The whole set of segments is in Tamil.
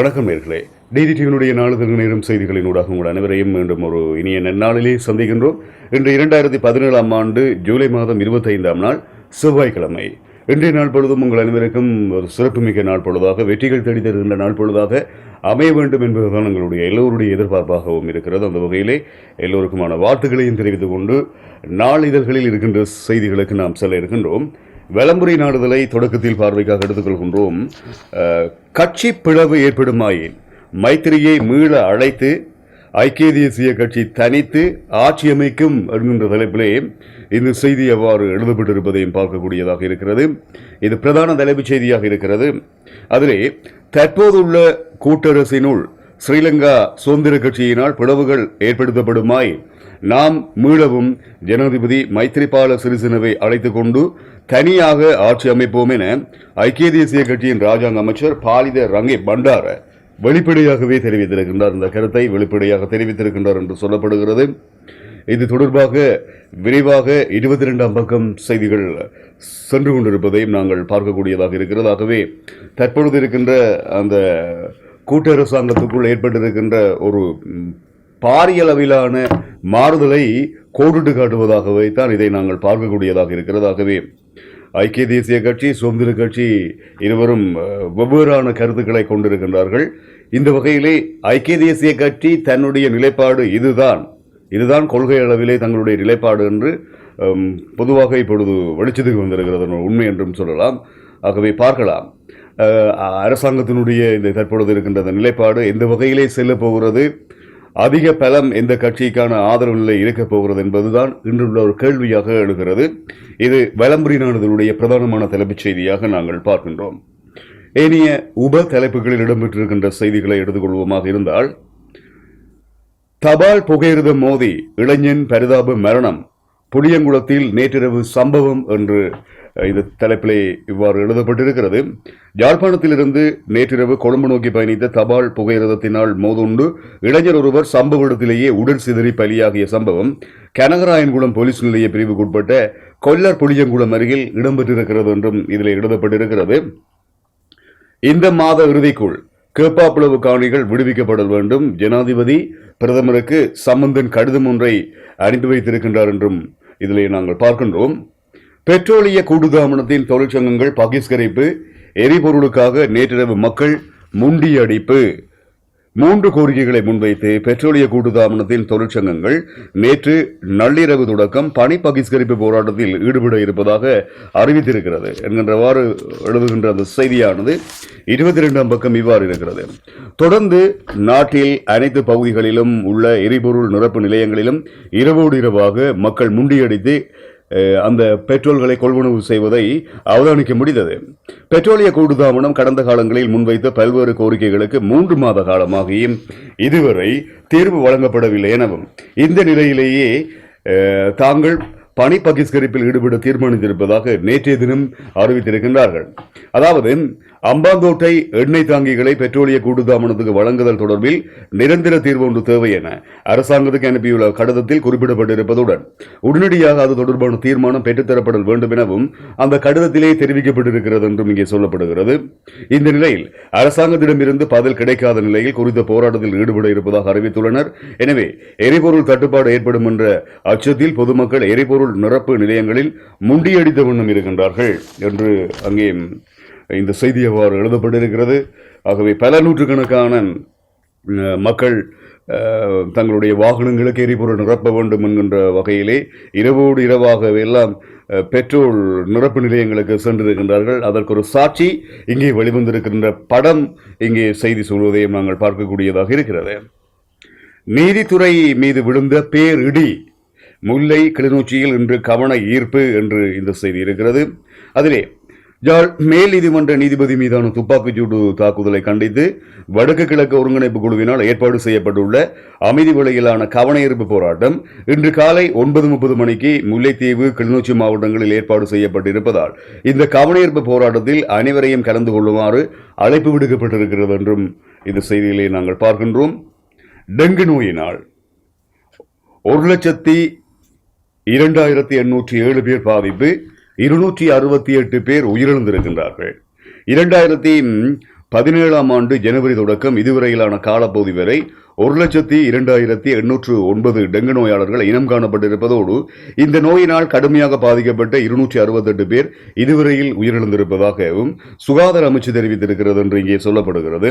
வணக்கம் நேர்களே. டிடிடிவினுடைய நாளிதழ் நேரம் செய்திகளின் ஊடாக உங்கள் அனைவரையும் மீண்டும் ஒரு இனிய நன்னாளிலே சந்திக்கின்றோம். இன்று இரண்டாயிரத்தி பதினேழாம் ஆண்டு ஜூலை மாதம் இருபத்தைந்தாம் நாள் செவ்வாய்க்கிழமை. இன்றைய நாள் பொழுதும் உங்கள் அனைவருக்கும் ஒரு சிறப்புமிக்க நாள் பொழுதாக வெற்றிகள் தேடி தருகின்ற நாள் பொழுதாக அமைய வேண்டும் என்பதுதான் எங்களுடைய எல்லோருடைய எதிர்பார்ப்பாகவும் இருக்கிறது. அந்த வகையிலே எல்லோருக்குமான வாழ்த்துக்களையும் தெரிவித்துக் கொண்டு நாளிதழ்களில் இருக்கின்ற செய்திகளுக்கு நாம் செல்ல இருக்கின்றோம். விளம்புரை நாடுதலை தொடக்கத்தில் பார்வைக்காக எடுத்துக்கொள்கின்றோம். கட்சி பிளவு ஏற்படுமாயின் மைத்திரியை மீள அழைத்து ஐக்கிய தேசிய கட்சி தனித்து ஆட்சி அமைக்கும் என்கின்ற தலைப்பிலே இந்த செய்தி எவ்வாறு எழுதப்பட்டிருப்பதையும் பார்க்கக்கூடியதாக இருக்கிறது. இது பிரதான தலைப்புச் செய்தியாக இருக்கிறது. அதிலே தற்போதுள்ள கூட்டரசினுள் ஸ்ரீலங்கா சுதந்திர கட்சியினால் பிளவுகள் ஏற்படுத்தப்படுமாய் நாம் மீளவும் ஜனாதிபதி மைத்ரிபால சிறிசேனவை அழைத்துக் கொண்டு தனியாக ஆட்சி அமைப்போம் என ஐக்கிய தேசிய கட்சியின் ராஜாங்க அமைச்சர் பாலித ரங்கே பண்டார வெளிப்படையாகவே தெரிவித்திருக்கின்றார். இந்த கருத்தை வெளிப்படையாக தெரிவித்திருக்கின்றார் என்று சொல்லப்படுகிறது. இது தொடர்பாக விரைவாக இருபத்தி ரெண்டாம் பக்கம் செய்திகள் சென்று கொண்டிருப்பதையும் நாங்கள் பார்க்கக்கூடியதாக இருக்கிறது. ஆகவே தற்பொழுது இருக்கின்ற அந்த கூட்டரசாங்கத்துக்குள் ஏற்பட்டிருக்கின்ற ஒரு பாரியளவிலான மாறுதலை கோடிட்டு காட்டுவதாகவே தான் இதை நாங்கள் பார்க்கக்கூடியதாக இருக்கிறதாகவே. ஐக்கிய தேசிய கட்சி சுதந்திர கட்சி இருவரும் வெவ்வேறான கருத்துக்களை கொண்டிருக்கின்றார்கள். இந்த வகையிலே ஐக்கிய தேசிய கட்சி தன்னுடைய நிலைப்பாடு இதுதான். இதுதான் கொள்கை அளவிலே தங்களுடைய நிலைப்பாடு என்று பொதுவாக இப்பொழுது வெளிச்சத்துக்கு வந்திருக்கிறது உண்மை என்றும் சொல்லலாம். ஆகவே பார்க்கலாம். அரசாங்கத்தினுடைய இந்த தற்பொழுது இருக்கின்ற நிலைப்பாடு எந்த வகையிலே செல்ல போகிறது? அதிக பலம் எந்த கட்சிக்கான ஆதரவு நிலை இருக்கப் போகிறது என்பதுதான் இன்றுள்ள ஒரு கேள்வியாக எழுகிறது. இது வலம்புரி நாடுதலுடைய பிரதானமான தலைப்புச் செய்தியாக நாங்கள் பார்க்கின்றோம். ஏனைய உப தலைப்புகளில் இடம்பெற்றிருக்கின்ற செய்திகளை எடுத்துக்கொள்வோமாக இருந்தால் தபால் புகையிரதம் மோதி இளைஞன் பரிதாப மரணம் புளியங்குளத்தில் நேற்றிரவு சம்பவம் என்று இந்த தலைப்பிலே இவ்வாறு எழுதப்பட்டிருக்கிறது. யாழ்ப்பாணத்திலிருந்து நேற்றிரவு கொழும்பு நோக்கி பயணித்த தபால் புகையிரதத்தினால் மோதுண்டு இளைஞர் ஒருவர் சம்பவ இடத்திலேயே உடல் சிதறி பலியாகிய சம்பவம் கனகராயன்குளம் போலீஸ் நிலைய பிரிவுக்குட்பட்ட கொல்லர் புளியங்குளம் அருகில் இடம்பெற்றிருக்கிறது என்றும் இதில் எழுதப்பட்டிருக்கிறது. இந்த மாத இறுதிக்குள் கேப்பாப்புலவு காணிகள் விடுவிக்கப்பட வேண்டும். ஜனாதிபதி பிரதமருக்கு சம்பந்தன் கடிதம் ஒன்றை அனுப்பி வைத்திருக்கின்றார் என்றும் இதிலே நாங்கள் பார்க்கின்றோம். பெட்ரோலிய கூடுதாமனத்தின் தொழிற்சங்கங்கள் பகிஷ்கரிப்பு எரிபொருளுக்காக நேற்றிரவு மக்கள் முண்டியடிப்பு. மூன்று கோரிக்கைகளை முன்வைத்து பெட்ரோலிய கூட்டுத்தாபனத்தின் தொழிற்சங்கங்கள் நேற்று நள்ளிரவு தொடக்கம் பணி பகிஷ்கரிப்பு போராட்டத்தில் ஈடுபட இருப்பதாக அறிவித்திருக்கிறது என்கின்றவாறு எழுதுகின்ற அந்த செய்தியானது இருபத்தி ரெண்டாம் பக்கம் இவ்வாறு இருக்கிறது. தொடர்ந்து நாட்டில் அனைத்து பகுதிகளிலும் உள்ள எரிபொருள் நிரப்பு நிலையங்களிலும் இரவோடு இரவாக மக்கள் முண்டியடித்து அந்த பெட்ரோல்களை கொள்வனவு செய்வதை அவதானிக்க முடிந்தது. பெட்ரோலிய கூட்டுத்தாபனம் கடந்த காலங்களில் முன்வைத்த பல்வேறு கோரிக்கைகளுக்கு மூன்று மாத காலமாகியும் இதுவரை தீர்வு வழங்கப்படவில்லை எனவும் இந்த நிலையிலேயே தாங்கள் பணி பகிஷ்கரிப்பில் ஈடுபட தீர்மானித்திருப்பதாக நேற்றைய தினம் அறிவித்திருக்கின்றார்கள். அதாவது அம்பாங்கோட்டை எண்ணெய் தாங்கிகளை பெட்ரோலிய கூட்டுத்தாபனத்துக்கு வழங்குதல் தொடர்பில் நிரந்தர தீர்வு ஒன்று தேவை என அரசாங்கத்துக்கு அனுப்பியுள்ள கடிதத்தில் குறிப்பிடப்பட்டிருப்பதுடன் உடனடியாக அது தொடர்பான தீர்மானம் பெற்றுத்தரப்பட வேண்டும் எனவும் அந்த கடிதத்திலே தெரிவிக்கப்பட்டிருக்கிறது என்றும் இங்கே சொல்லப்படுகிறது. இந்த நிலையில் அரசாங்கத்திடமிருந்து பதில் கிடைக்காத நிலையில் குறித்த போராட்டத்தில் ஈடுபட இருப்பதாக அறிவித்துள்ளனர். எனவே எரிபொருள் தட்டுப்பாடு ஏற்படும் என்ற அச்சத்தில் பொதுமக்கள் எரிபொருள் நிரப்பு நிலையங்களில் முண்டியடித்த வண்ணம் இருக்கின்றார்கள் என்று அங்கே இந்த செய்தி அவ்வாறு எழுதப்பட்டிருக்கிறது. ஆகவே பல நூற்றுக்கணக்கான மக்கள் தங்களுடைய வாகனங்களுக்கு எரிபொருள் நிரப்ப வேண்டும் என்கின்ற வகையிலே இரவோடு இரவாக எல்லாம் பெட்ரோல் நிரப்பு நிலையங்களுக்கு சென்றிருக்கின்றார்கள். அதற்கு ஒரு சாட்சி இங்கே வெளிவந்திருக்கின்ற படம் இங்கே செய்தி சொல்வதையும் நாங்கள் பார்க்கக்கூடியதாக இருக்கிறது. நீதித்துறை மீது விழுந்த பேரிடி முல்லை கிளிநொச்சியில் இன்று கவன ஈர்ப்பு என்று இந்த செய்தி இருக்கிறது. அதிலே யாழ் மேல் நீதிமன்ற நீதிபதி மீதான துப்பாக்கிச்சூடு தாக்குதலை கண்டித்து வடக்கு கிழக்கு ஒருங்கிணைப்பு குழுவினால் ஏற்பாடு செய்யப்பட்டுள்ள அமைதி விலையிலான கவனயீர்ப்பு போராட்டம் இன்று காலை ஒன்பது முப்பது மணிக்கு முல்லைத்தீவு கிளிநொச்சி மாவட்டங்களில் ஏற்பாடு செய்யப்பட்டிருப்பதால் இந்த கவனஈர்ப்பு போராட்டத்தில் அனைவரையும் கலந்து கொள்ளுமாறு அழைப்பு விடுக்கப்பட்டிருக்கிறது என்றும் இந்த செய்தியிலே நாங்கள் பார்க்கின்றோம். டெங்கு நோயினால் ஒரு லட்சத்தி இரண்டாயிரத்தி எண்ணூற்றி ஏழு பேர் பாதிப்பு இருநூற்றி அறுபத்தி எட்டு பேர் உயிரிழந்திருக்கின்றார்கள். இரண்டாயிரத்தி பதினேழாம் ஆண்டு ஜனவரி தொடக்கம் இதுவரையிலான காலப்பகுதி வரை ஒரு லட்சத்தி இரண்டாயிரத்தி எண்ணூற்று ஒன்பது டெங்கு நோயாளர்கள் இனம் காணப்பட்டிருப்பதோடு இந்த நோயினால் கடுமையாக பாதிக்கப்பட்ட இருநூற்றி அறுபத்தெட்டு பேர் இதுவரையில் உயிரிழந்திருப்பதாகவும் சுகாதார அமைச்சு தெரிவித்திருக்கிறது என்று இங்கே சொல்லப்படுகிறது.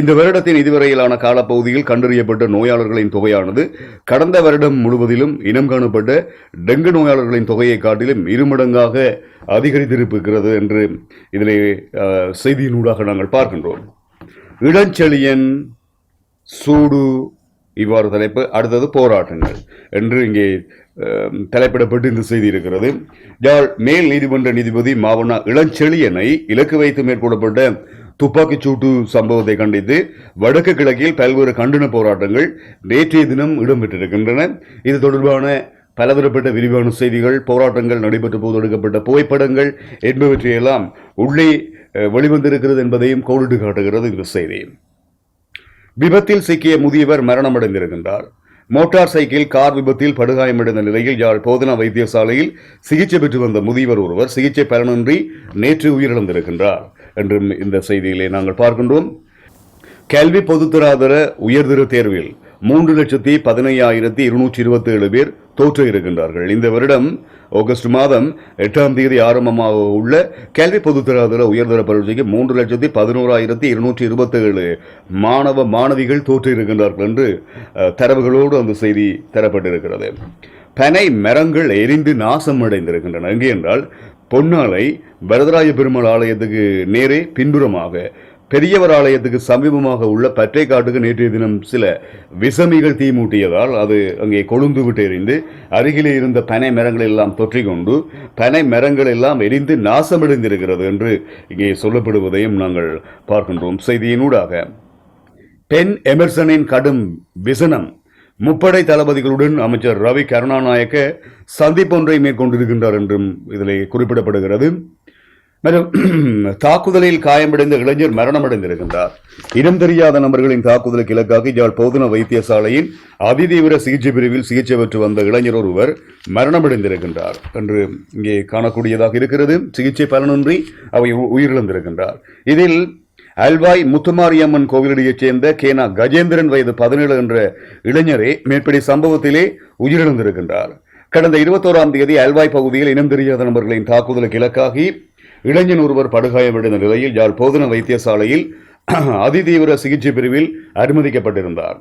இந்த வருடத்தின் இதுவரையிலான காலப்பகுதியில் கண்டறியப்பட்ட நோயாளர்களின் தொகையானது கடந்த வருடம் முழுவதிலும் இனம் காணப்பட்ட டெங்கு நோயாளர்களின் தொகையை காட்டிலும் இருமடங்காக அதிகரித்திருப்பிருக்கிறது என்று இதிலே செய்தியினூடாக நாங்கள் பார்க்கின்றோம். இளஞ்செழியன் சூடு இவ்வாறு தலைப்பு. அடுத்தது போராட்டங்கள் என்று இங்கே தலைப்பிடப்பட்டு இந்த செய்தி இருக்கிறது. யாழ் மேல் நீதிமன்ற நீதிபதி மாவண்ணா இளஞ்செழியனை இலக்கு வைத்து மேற்கொள்ளப்பட்ட துப்பாக்கிச் சூட்டு சம்பவத்தை கண்டித்து வடக்கு கிழக்கில் பல்வேறு கண்டன போராட்டங்கள் நேற்றைய தினம் இடம்பெற்றிருக்கின்றன. இது தொடர்பான பலதரப்பட்ட விரிவான செய்திகள் போராட்டங்கள் நடைபெற்ற போது எடுக்கப்பட்ட புகைப்படங்கள் என்பவற்றையெல்லாம் உள்ளே வெளிவந்திருக்கிறது என்பதையும் கோடிட்டு காட்டுகிறது இந்த செய்தி. விபத்தில் சிக்கிய முதியவர் மரணமடைந்திருக்கின்றார். மோட்டார் சைக்கிள் கார் விபத்தில் படுகாயமடைந்த நிலையில் யாழ் போதனா வைத்தியசாலையில் சிகிச்சை பெற்று வந்த முதியவர் ஒருவர் சிகிச்சை பலனின்றி நேற்று உயிரிழந்திருக்கின்றார் என்றும் இந்த செய்தியிலே நாங்கள் பார்க்கின்றோம். கல்வி பொதுத்தராதர உயர்தர தேர்வில் மூன்று லட்சத்தி பதினையாயிரத்தி இருநூற்றி இருபத்தி ஏழு பேர் தோற்று இருக்கின்றார்கள். இந்த வருடம் ஆகஸ்ட் மாதம் எட்டாம் தேதி ஆரம்பமாக உள்ள கல்வி பொதுத்தராதர உயர்தர பரீட்சைக்கு மூன்று லட்சத்தி பதினோராயிரத்தி இருநூற்றி இருபத்தி ஏழு மாணவ மாணவிகள் தோற்றிருக்கின்றார்கள் என்று தரவுகளோடு அந்த செய்தி தரப்பட்டிருக்கிறது. பனை மரங்கள் எரிந்து நாசம் அடைந்திருக்கின்றன. எங்கே என்றால் பொன்னாலை வரதராய பெருமாள் ஆலயத்துக்கு நேரே பின்புறமாக பெரியவர் ஆலயத்துக்கு சமீபமாக உள்ள பற்றை காட்டுக்கு நேற்றைய தினம் சில விசமிகள் தீ மூட்டியதால் அது அங்கே கொழுந்து விட்டு எரிந்து அருகிலே இருந்த பனை மரங்கள் எல்லாம் தொற்றிக்கொண்டு பனை மரங்கள் எல்லாம் எரிந்து நாசமடைந்திருக்கிறது என்று இங்கே சொல்லப்படுவதையும் நாங்கள் பார்க்கின்றோம். செய்தியினூடாக பென் எமர்சனின் கடும் விசனம் முப்படை தளபதிகளுடன் அமைச்சர் ரவி கருணாநாயக்க சந்திப்பொன்றை மேற்கொண்டிருக்கின்றார் என்றும் இதில் குறிப்பிடப்படுகிறது. தாக்குதலில் காயமடைந்த இளைஞர் மரணமடைந்திருக்கின்றார். இனம் தெரியாத நபர்களின் தாக்குதலுக்கு இலக்காக யாழ் போதனா வைத்தியசாலையின் அதிதீவிர சிகிச்சை பிரிவில் சிகிச்சை பெற்று வந்த இளைஞர் ஒருவர் மரணமடைந்திருக்கின்றார் என்று இங்கே காணக்கூடியதாக இருக்கிறது. சிகிச்சை பலனின்றி அவை உ- உயிரிழந்திருக்கின்றார். இதில் அல்வாய் முத்துமாரியம்மன் கோவிலடியைச் சேர்ந்த கேனா கஜேந்திரன் வயது பதினேழு என்ற இளைஞரே மேற்படி சம்பவத்திலே உயிரிழந்திருக்கின்றார். கடந்த இருபத்தோராம் தேதி அல்வாய் பகுதியில் இனம் தெரியாத நபர்களின் தாக்குதலுக்கு இலக்காகி இளைஞன் ஒருவர் படுகாயமடைந்த நிலையில் யாழ் போதன வைத்தியசாலையில் அதிதீவிர சிகிச்சை பிரிவில் அனுமதிக்கப்பட்டிருந்தார்.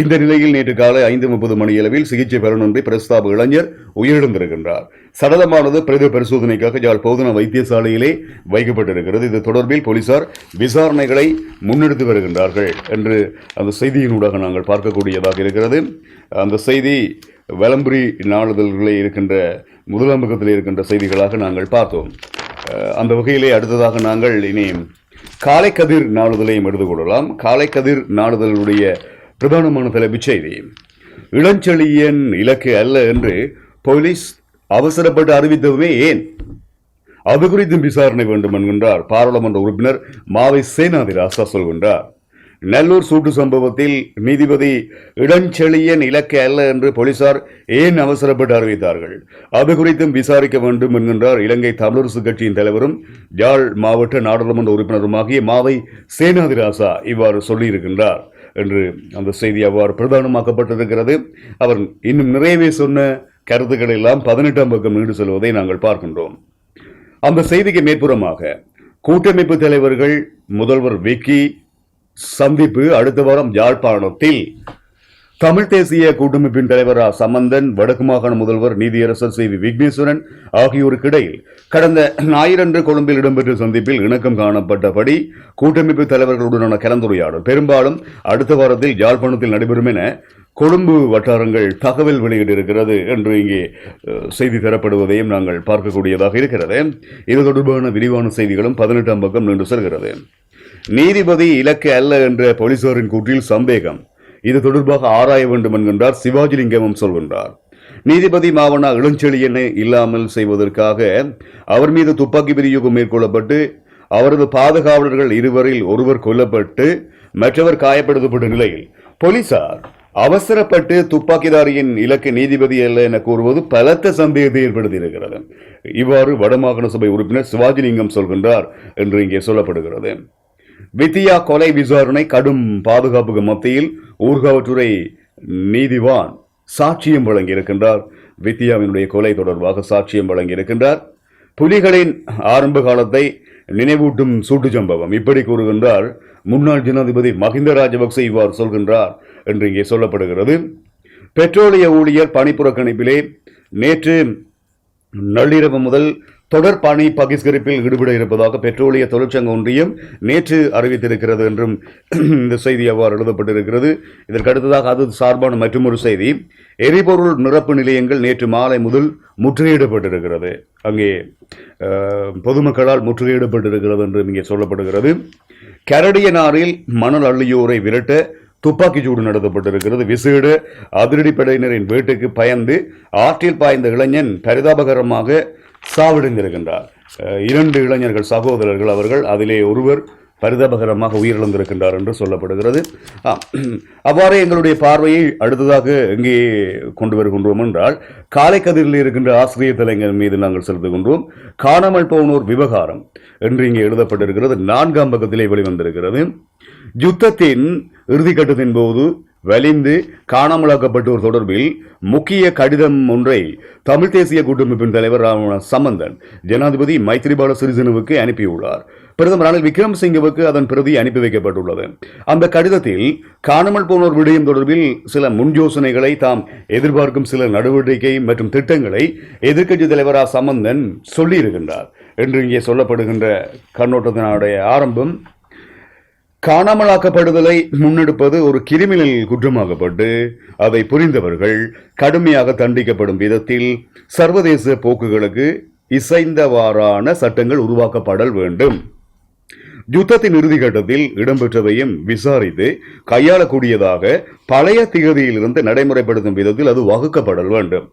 இந்த நிலையில் நேற்று காலை ஐந்து முப்பது மணியளவில் சிகிச்சை பலனின்றி பிரஸ்தாப இளைஞர் உயிரிழந்திருக்கின்றார். சடலமானது பிரேத பரிசோதனைக்காக யாழ் போதன வைத்தியசாலையிலே வைக்கப்பட்டிருக்கிறது. இது தொடர்பில் போலீசார் விசாரணைகளை முன்னெடுத்து வருகின்றார்கள் என்று அந்த செய்தியினூடாக நாங்கள் பார்க்கக்கூடியதாக இருக்கிறது. அந்த செய்தி வலம்புரி நாளிதழ்களே இருக்கின்ற முதலாம் இருக்கின்ற செய்திகளாக நாங்கள் பார்த்தோம். அந்த வகையிலே அடுத்ததாக நாங்கள் இனி காலை கதிர் நாளிதழையும் எடுத்துக்கொள்ளலாம் காலை கதிர் நாளிதழுடைய பிரதானமான தலைப்புச் செய்தி. இளஞ்செழியன் இலக்கு அல்ல என்று போலீஸ் அவசரப்பட்டு அறிவித்ததுமே ஏன்? அது குறித்தும் விசாரணை வேண்டும் என்கின்றார் பாராளுமன்ற உறுப்பினர் மாவை சேனாதிராசா சொல்கின்றார். நல்லூர் சூட்டு சம்பவத்தில் நீதிபதி இளஞ்செழியன் இலக்கு அல்ல என்று போலீசார் ஏன் அவசரப்பட்டு அறிவித்தார்கள்? அது குறித்தும் விசாரிக்க வேண்டும் என்கின்றார் இலங்கை தமிழரசு கட்சியின் தலைவரும் யாழ் மாவட்ட நாடாளுமன்ற உறுப்பினருமாகிய மாவை சேனாதிராசா இவ்வாறு சொல்லியிருக்கின்றார் என்று அந்த செய்தி அவ்வாறு பிரதானமாக்கப்பட்டிருக்கிறது. அவர் இன்னும் நிறையவே சொன்ன கருத்துக்கள் எல்லாம் பதினெட்டாம் பக்கம் நீண்டு செல்வதை நாங்கள் பார்க்கின்றோம். அந்த செய்திக்கு மேற்புறமாக கூட்டமைப்பு தலைவர்கள் முதல்வர் விக்கி சந்திப்பு அடுத்த வாரம் யாழ்ப்பாணத்தில். தமிழ் தேசிய கூட்டமைப்பின் தலைவர் ஆ. சம்பந்தன் வடக்கு மாகாண முதல்வர் நீதியரசர் சி. வி. விக்னேஸ்வரன் ஆகியோருக்கு இடையில் கடந்த ஞாயிறன்று கொழும்பில் இடம்பெற்ற சந்திப்பில் இணக்கம் காணப்பட்டபடி கூட்டமைப்பு தலைவர்களுடனான கலந்துரையாடல். பெரும்பாலும் அடுத்த வாரத்தில் யாழ்ப்பாணத்தில் நடைபெறும் என கொழும்பு வட்டாரங்கள் தகவல் வெளியிட்டிருக்கிறது என்று இங்கே செய்தி தரப்படுவதையும் நாங்கள் பார்க்கக்கூடியதாக இருக்கிறது. இது தொடர்பான விரிவான செய்திகளும் பதினெட்டாம் பக்கம் நின்று செல்கிறது. நீதிபதி இலக்கு அல்ல என்ற போலீசாரின் கூற்றில் சந்தேகம். இது தொடர்பாக ஆராய வேண்டும் என்கின்றார் சிவாஜிலிங்கமும் சொல்கின்றார். நீதிபதி மாவனா இளஞ்செழியனை இல்லாமல் செய்வதற்காக அவர் மீது துப்பாக்கி பிரயோகம் மேற்கொள்ளப்பட்டு அவரது பாதுகாவலர்கள் இருவரில் ஒருவர் கொல்லப்பட்டு மற்றவர் காயப்படுத்தப்பட்ட நிலையில் போலீசார் அவசரப்பட்டு துப்பாக்கிதாரியின் இலக்கு நீதிபதி அல்ல என கூறுவது பலத்த சந்தேகத்தை ஏற்படுத்தியிருக்கிறது. இவ்வாறு வடமாகாண சபை உறுப்பினர் சிவாஜிலிங்கம் சொல்கின்றார் என்று இங்கே சொல்லப்படுகிறது. வித்தியா கொலை விசாரணை கடும் பாதுகாப்புக்கு மத்தியில் ஊர்காவற்றுறை நீதிவான் சாட்சியம் வழங்கியிருக்கின்றார். வித்தியாவினுடைய கொலை தொடர்பாக சாட்சியம் வழங்கியிருக்கின்றார். புலிகளின் ஆரம்ப காலத்தை நினைவூட்டும் சூட்டு சம்பவம். இப்படி கூறுகின்றார் முன்னாள் ஜனாதிபதி மஹிந்த ராஜபக்சே இவ்வாறு சொல்கின்றார் என்று இங்கே சொல்லப்படுகிறது. பெட்ரோலிய ஊழியர் பணிப்புறக்கணிப்பிலே நேற்று நள்ளிரவு முதல் தொடர் பணி பகிஸ்கரிப்பில் ஈடுபட இருப்பதாக பெட்ரோலிய தொழிற்சங்க ஒன்றியம் நேற்று அறிவித்திருக்கிறது என்றும் இந்த செய்தி அவ்வாறு எழுதப்பட்டிருக்கிறது. இதற்கடுத்ததாக அது சார்பான மற்றொரு செய்தி. எரிபொருள் நிரப்பு நிலையங்கள் நேற்று மாலை முதல் முற்றுகையிடப்பட்டிருக்கிறது. அங்கே பொதுமக்களால் முற்றுகையிடப்பட்டிருக்கிறது என்றும் இங்கே சொல்லப்படுகிறது. கரடியனாரில் மணல் அள்ளியோரை விரட்ட துப்பாக்கி சூடு நடத்தப்பட்டிருக்கிறது. விசேட அதிரடிப்படையினரின் வீட்டுக்கு பயந்து ஆற்றில் பாய்ந்த இளைஞன் பரிதாபகரமாக சாவிடுந்திருக்கின்றார். இரண்டு இளைஞர்கள் சகோதரர்கள் அவர்கள் அதிலே ஒருவர் பரிதாபகரமாக உயிரிழந்திருக்கின்றார் என்று சொல்லப்படுகிறது. அவ்வாறே எங்களுடைய பார்வையை அடுத்ததாக எங்கே கொண்டு வருகின்றோம் என்றால் காலைக்கதிரில் இருக்கின்ற ஆசிரியர் தலைஞர் மீது நாங்கள் செலுத்துகின்றோம். காணாமல் போனோர் விவகாரம் என்று இங்கே எழுதப்பட்டிருக்கிறது. நான்காம் பக்கத்திலே வெளிவந்திருக்கிறது. யுத்தத்தின் இறுதிக்கட்டத்தின் போது வலிந்து காணாமலாக்கப்பட்டோர் தொடர்பில் முக்கிய கடிதம் ஒன்றை தமிழ் தேசிய கூட்டமைப்பின் தலைவர் ராம சம்பந்தன் ஜனாதிபதி மைத்ரிபால சிறிசேனவுக்கு அனுப்பியுள்ளார். பிரதமர் ரணில் விக்ரமசிங்கவுக்கு அதன் பிரதி அனுப்பி வைக்கப்பட்டுள்ளது. அந்த கடிதத்தில் காணாமல் போனோர் விடயம் தொடர்பில் சில முன்யோசனைகளை தாம் எதிர்பார்க்கும் சில நடவடிக்கை மற்றும் திட்டங்களை எதிர்க்கட்சி தலைவர் ஆ. சம்பந்தன் சொல்லியிருக்கின்றார் என்று இங்கே சொல்லப்படுகின்ற கண்ணோட்டத்தினுடைய ஆரம்பம் காணாமலாக்கப்படுதலை முன்னெடுப்பது ஒரு கிரிமினல் குற்றமாகப்பட்டு அதை புரிந்தவர்கள் கடுமையாக தண்டிக்கப்படும் விதத்தில் சர்வதேச போக்குகளுக்கு இசைந்தவாறான சட்டங்கள் உருவாக்கப்படல் வேண்டும். யுத்தத்தின் இறுதிக்கட்டத்தில் இடம்பெற்றதையும் விசாரித்து கையாளக்கூடியதாக பழைய திகதியிலிருந்து நடைமுறைப்படுத்தும் விதத்தில் அது வகுக்கப்படல் வேண்டும்.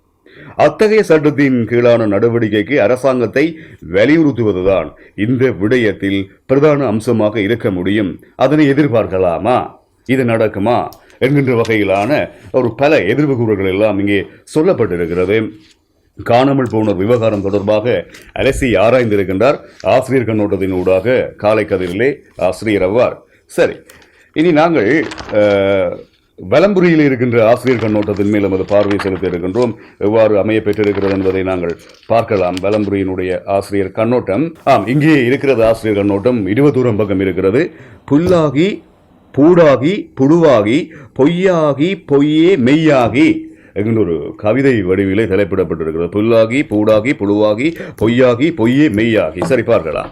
அத்தகைய சட்டத்தின் கீழான நடவடிக்கைக்கு அரசாங்கத்தை வலியுறுத்துவதுதான் இந்த விடயத்தில் பிரதான அம்சமாக இருக்க முடியும். அதனை எதிர்பார்க்கலாமா? இது நடக்குமா? என்கின்ற வகையிலான ஒரு பல எதிர்வு கூறுகள் எல்லாம் இங்கே சொல்லப்பட்டிருக்கிறது. காணாமல் போனோர் விவகாரம் தொடர்பாக அலசி ஆராய்ந்திருக்கின்றார் ஆசிரியர் கண்ணோட்டத்தின் ஊடாக காலை கதிரிலே ஆசிரியர் அவ்வார். சரி இனி நாங்கள் வலம்புரியில் இருக்கின்ற ஆசிரியர் கண்ணோட்டத்தின் மேல் நமது பார்வை செலுத்த இருக்கின்றோம். எவ்வாறு அமைய பெற்றிருக்கிறது என்பதை நாங்கள் பார்க்கலாம். வலம்புரியினுடைய ஆசிரியர் கண்ணோட்டம். ஆம் இங்கே இருக்கிறது ஆசிரியர் கண்ணோட்டம். இருபதூரம் பக்கம் இருக்கிறது. புல்லாகி பூடாகி புழுவாகி பொய்யாகி பொய்யே மெய்யாகி. என்கின்ற ஒரு கவிதை வடிவிலே தலைப்பிடப்பட்டிருக்கிறது. புல்லாகி பூடாகி புழுவாகி பொய்யாகி பொய்யே மெய்யாகி. சரி பார்க்கலாம்.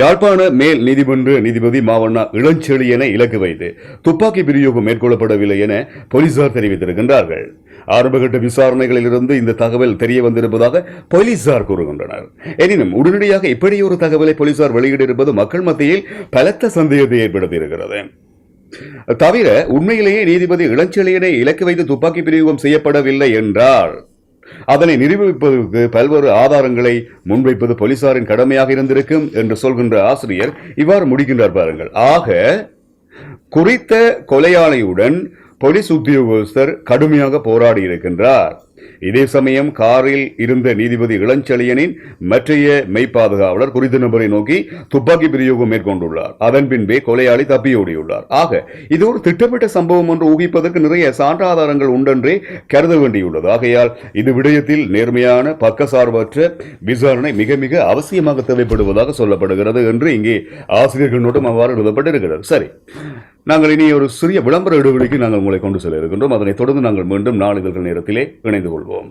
யாழ்ப்பாண மேல் நீதிமன்ற நீதிபதி மாவண்ணா இளஞ்செழியனை இலக்கு வைத்து துப்பாக்கி பிரயோகம் மேற்கொள்ளப்படவில்லை என போலீசார் தெரிவித்திருக்கின்றார்கள். ஆரம்பகட்ட விசாரணைகளிலிருந்து இந்த தகவல் தெரிய வந்திருப்பதாக போலீசார் கூறுகின்றனர். எனினும் உடனடியாக இப்படி ஒரு தகவலை போலீசார் வெளியிட்டிருப்பது மக்கள் மத்தியில் பலத்த சந்தேகத்தை ஏற்படுத்தியிருக்கிறது. தவிர உண்மையிலேயே நீதிபதி இளஞ்செழியனை இலக்கு வைத்து துப்பாக்கி பிரயோகம் செய்யப்படவில்லை என்றால் அதனை நிரூபிப்பதற்கு பல்வேறு ஆதாரங்களை முன்வைப்பது போலீசாரின் கடமையாக இருந்திருக்கும் என்று சொல்கின்ற ஆசிரியர் இவ்வாறு முடிக்கின்றார் பாருங்கள். ஆக குறித்த கொலையாளியுடன் போலீஸ் உத்தியோகஸ்தர் கடுமையாக போராடி இருக்கின்றார். இதே சமயம் காரில் இருந்த நீதிபதி இளஞ்செழியனின் மற்றைய மெய்ப்பாதுகாவலர் குறித்த நபரை நோக்கி துப்பாக்கி பிரயோகம் மேற்கொண்டுள்ளார். அதன் பின்பே கொலையாளி தப்பியோடியுள்ளார். ஆக இது ஒரு திட்டமிட்ட சம்பவம் என்று ஊகிப்பதற்கு நிறைய சான்றாதாரங்கள் உண்டென்றே கருத வேண்டியுள்ளது. ஆகையால் இது விடயத்தில் நேர்மையான பக்கசார்பற்ற விசாரணை மிக மிக அவசியமாக தேவைப்படுவதாக சொல்லப்படுகிறது என்று இங்கே ஆசிரியர்கள் நோட்டும் அவ்வாறு எழுதப்பட்டிருக்கிறது சரி. நாங்கள் இனி ஒரு சிறிய விளம்பர இடைவெளிக்கு நாங்கள் உங்களை கொண்டு செல்ல இருக்கின்றோம். அதனைத் தொடர்ந்து நாங்கள் மீண்டும் நாளிதழ்கள் நேரத்திலே இணைந்து கொள்வோம்.